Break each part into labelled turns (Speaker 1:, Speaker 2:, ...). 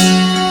Speaker 1: Música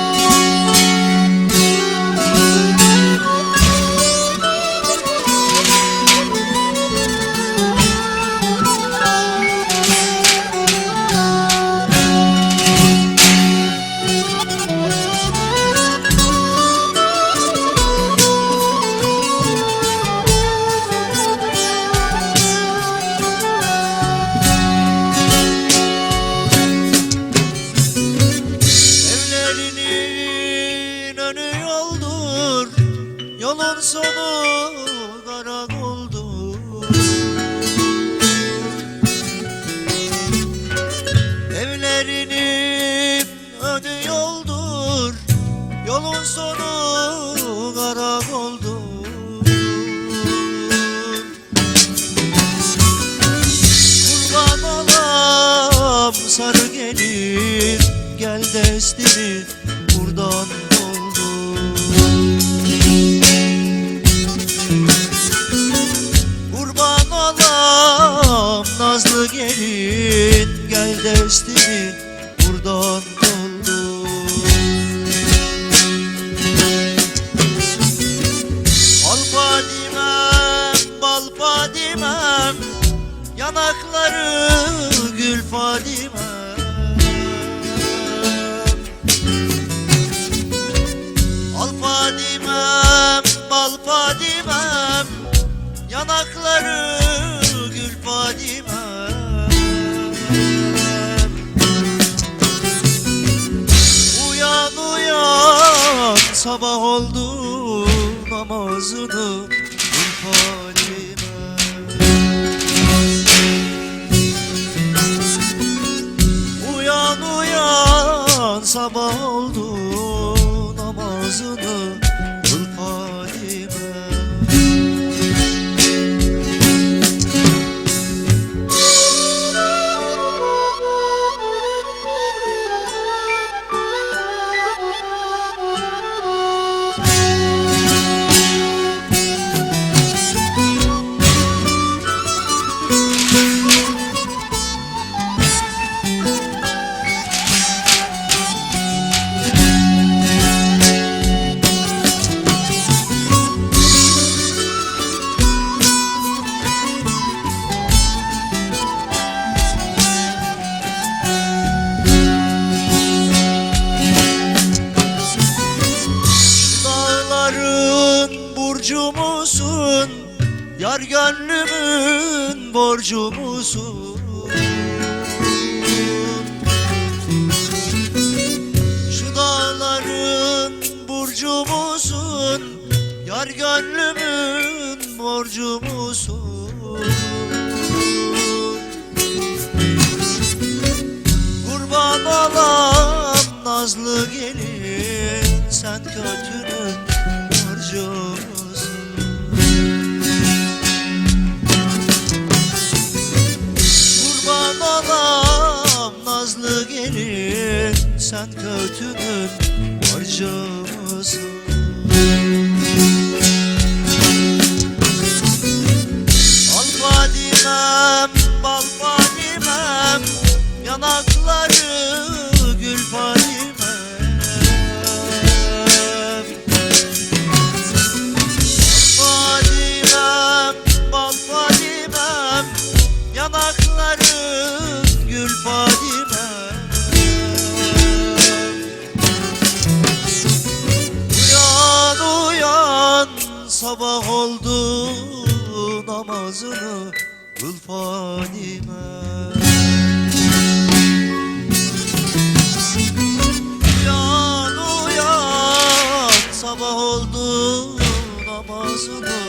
Speaker 1: Yolun sonu karakoldur Kurban olam sarı gelin Gel destini buradan Fadimem Yanakları gül Fadimem Al Fadimem, bal Fadimem Yanakları gül Fadimem Uyan uyan sabah oldu namazını sabah oldu namazını Burcu musun? Yar gönlümün borcu musun? Şu dağların burcu musun? Yar gönlümün borcu musun? Kurban olam nazlı gelin Sen kötünün Sen kötünün Fadimem, bal Fadimem Yanakları gül Fadimem Al Fadimem, bal Yanakları gül sabah oldu namazını kıl Fadime. Uyan uyan sabah oldu namazını